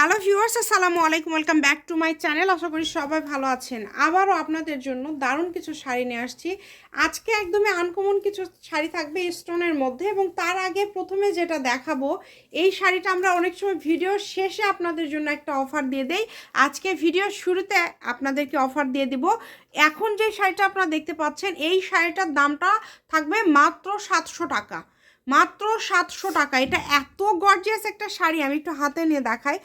Hello viewers, আসসালামু আলাইকুম। Welcome back to my channel. আশা করি সবাই ভালো আছেন। আবারও আপনাদের জন্য দারুণ কিছু শাড়ি নিয়ে আসছি। আজকে একদমই আনকমন কিছু শাড়ি থাকবে স্টোনের মধ্যে এবং তার আগে প্রথমে যেটা দেখাবো, এই শাড়িটা আমরা অনেক সময় ভিডিও শেষে আপনাদের জন্য একটা অফার দিয়ে দেই। আজকে ভিডিও শুরুতে আপনাদেরকে অফার দিয়ে দিব। এখন যে শাড়িটা আপনারা দেখতে পাচ্ছেন, এই শাড়িটার দামটা থাকবে মাত্র সাতশো টাকা। মাত্র সাতশো টাকা। এটা এত গর্জিয়াস একটা শাড়ি, আমি একটু হাতে নিয়ে দেখাই।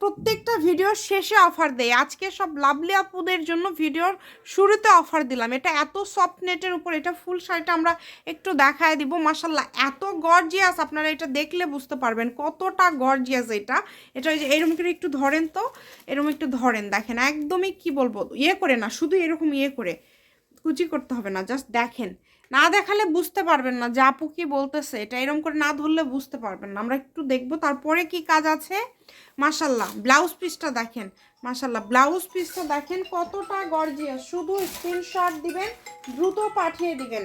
প্রত্যেকটা ভিডিওর শেষে অফার দেয় আজকে সব লাভলি আপুদের জন্য ভিডিওর শুরুতে অফার দিলাম। এটা এত সফট নেটের উপর, এটা ফুল শাড়িটা আমরা একটু দেখায় দিব। মাসাল্লাহ এত গর্জিয়াস আপনারা এটা দেখলে বুঝতে পারবেন কতটা গর্জিয়াস এটা। এটা এরকম করে একটু ধরেন তো। এরকম একটু ধরেন, দেখেন। একদমই কি বলব ইয়ে করে না, শুধু এরকম ইয়ে করে। কুচি করতে হবে না জাস্ট দেখেন। না দেখালে বুঝতে পারবেন না যে আপু কি বলতেছে, এটা এরম করে না ধরলে বুঝতে পারবেন না। আমরা একটু দেখব, তারপরে কি কাজ আছে? মাসাল্লাহ ব্লাউজ পিসটা দেখেন মাসাল্লাহ ব্লাউজ পিসটা দেখেন কতটা গর্জিয়া শুধু স্ক্রিনশট দিবেন, দ্রুত পাঠিয়ে দিবেন।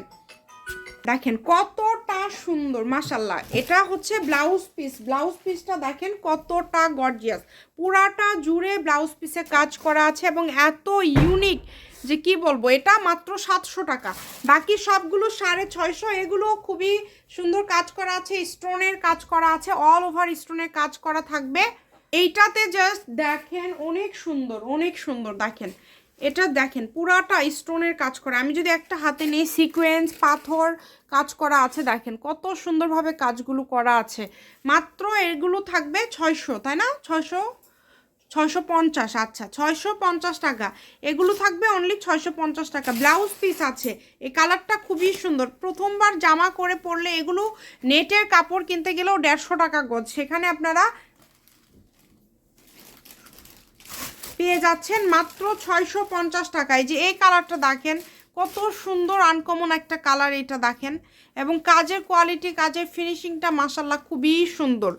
দেখেন কতটা সুন্দর মাসাল্লাহ এটা হচ্ছে ব্লাউজ পিস। ব্লাউজ পিসটা দেখেন কতটা গর্জিয়াস। পুরাটা জুড়ে ব্লাউজ পিসে কাজ করা আছে এবং এত ইউনিক যে কি বলব, এটা মাত্র সাতশো টাকা। বাকি সবগুলো সাড়ে ছয়শো এগুলো খুবই সুন্দর কাজ করা আছে। স্টোনের কাজ করা আছে, অল ওভার স্টোনের কাজ করা থাকবে। এইটাতে জাস্ট দেখেন, অনেক সুন্দর অনেক সুন্দর দেখেন। এটা দেখেন, পুরাটা স্টোনের কাজ করা। আমি যদি একটা হাতে নেই সিকোয়েন্স পাথর কাজ করা আছে, দেখেন কত সুন্দরভাবে কাজগুলো করা আছে। মাত্র এগুলো থাকবে ছয়শো, তাই না? ছয়শো ছয়শো পঞ্চাশ আচ্ছা ছয়শো পঞ্চাশ টাকা। এগুলো থাকবে অনলি ছয়শো পঞ্চাশ টাকা। ব্লাউজ পিস আছে। এই কালারটা খুবই সুন্দর। প্রথমবার জামা করে পরলে এগুলো নেটের কাপড় কিনতে গেলেও দেড়শো টাকা গজ। সেখানে আপনারা পেয়ে যাচ্ছেন মাত্র ছয়শো পঞ্চাশ টাকায়। যে এই কালারটা দেখেন, কত সুন্দর আনকমন একটা কালার এটা দেখেন। এবং কাজের কোয়ালিটি কাজের ফিনিশিংটা মাসাল্লাহ খুবই সুন্দর।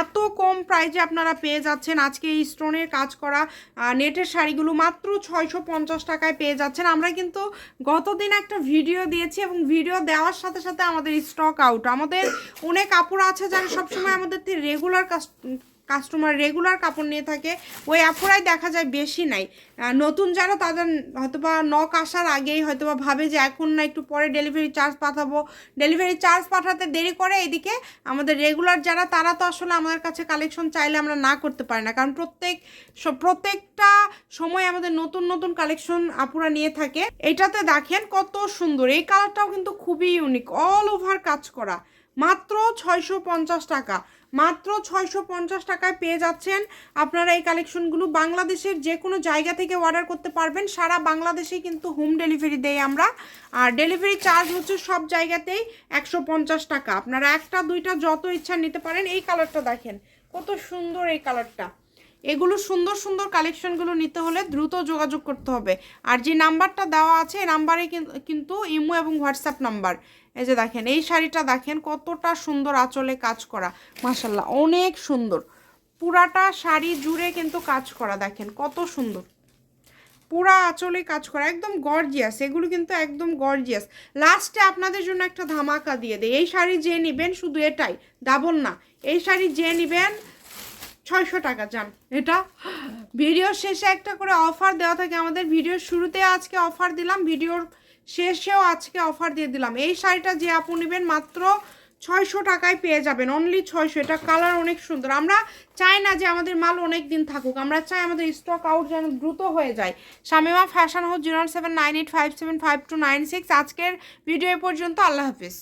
এত কম প্রাইজে আপনারা পেয়ে যাচ্ছেন আজকে এই স্টোনের কাজ করা নেটের শাড়িগুলো মাত্র ছয়শো পঞ্চাশ টাকায় পেয়ে যাচ্ছেন। আমরা কিন্তু গতদিন একটা ভিডিও দিয়েছি এবং ভিডিও দেওয়ার সাথে সাথে আমাদের স্টক আউট আমাদের অনেক কাপড় আছে যারা সবসময় আমাদের রেগুলার কাস্ট কাস্টমার রেগুলার কাপড় নিয়ে থাকে, ওই আপুরাই দেখা যায় বেশি নাই। নতুন যারা তাদের হয়তোবা নক আসার আগেই হয়তোবা ভাবে যে এখন না একটু পরে ডেলিভারি চার্জ পাঠাবো। ডেলিভারি চার্জ পাঠাতে দেরি করে এদিকে আমাদের রেগুলার যারা, তারা তো আসলে আমাদের কাছে কালেকশন চাইলে আমরা না করতে পারি না। কারণ প্রত্যেক প্রত্যেকটা সময় আমাদের নতুন নতুন কালেকশন আপুরা নিয়ে থাকে। এটাতে দেখেন কত সুন্দর, এই কালারটাও কিন্তু খুবই ইউনিক অল ওভার কাজ করা। মাত্র ছয়শো পঞ্চাশ টাকা। মাত্র ছয়শো পঞ্চাশ টাকায় পেয়ে যাচ্ছেন। আপনারা এই কালেকশনগুলো বাংলাদেশের যে কোনো জায়গা থেকে অর্ডার করতে পারবেন। সারা বাংলাদেশে কিন্তু হোম ডেলিভারি দেই আমরা। আর ডেলিভারি চার্জ হচ্ছে সব জায়গাতেই একশো পঞ্চাশ টাকা। আপনারা একটা, দুইটা যত ইচ্ছা নিতে পারেন। এই কালারটা দেখেন, কত সুন্দর এই কালারটা। এগুলো সুন্দর সুন্দর কালেকশনগুলো নিতে হলে দ্রুত যোগাযোগ করতে হবে। আর যে নাম্বারটা দেওয়া আছে, এই নাম্বারে কিন- কিন্তু ইমো এবং হোয়াটসঅ্যাপ নাম্বার। এই যে দেখেন, এই শাড়িটা দেখেন কতটা সুন্দর আঁচলে কাজ করা। মাসাল্লাহ অনেক সুন্দর। পুরাটা শাড়ি জুড়ে কিন্তু কাজ করা, দেখেন কত সুন্দর। পুরা আঁচলে কাজ করা, একদম গর্জিয়াস এগুলো কিন্তু একদম গর্জিয়াস লাস্টে আপনাদের জন্য একটা ধামাকা দিয়ে দেয় এই শাড়ি যে নেবেন শুধু এটাই ডাবল না। এই শাড়ি যে নেবেন ছয়শো টাকা যান এটা ভিডিওর শেষে একটা করে অফার দেওয়া থাকে। আমাদের ভিডিওর শুরুতে আজকে অফার দিলাম, ভিডিওর শেষেও আজকে অফার দিয়ে দিলাম। এই শাড়িটা যে আপু নেবেন মাত্র ছয়শো টাকায় পেয়ে যাবেন অনলি ছয়শো। এটা কালার অনেক সুন্দর। আমরা চাই না যে আমাদের মাল অনেক দিন থাকুক, আমরা চাই আমাদের স্টক আউট যেন দ্রুত হয়ে যায়। Shamima fashion house zero seven nine eight five seven five two nine six. আজকের ভিডিও পর্যন্ত, আল্লাহ হাফিজ।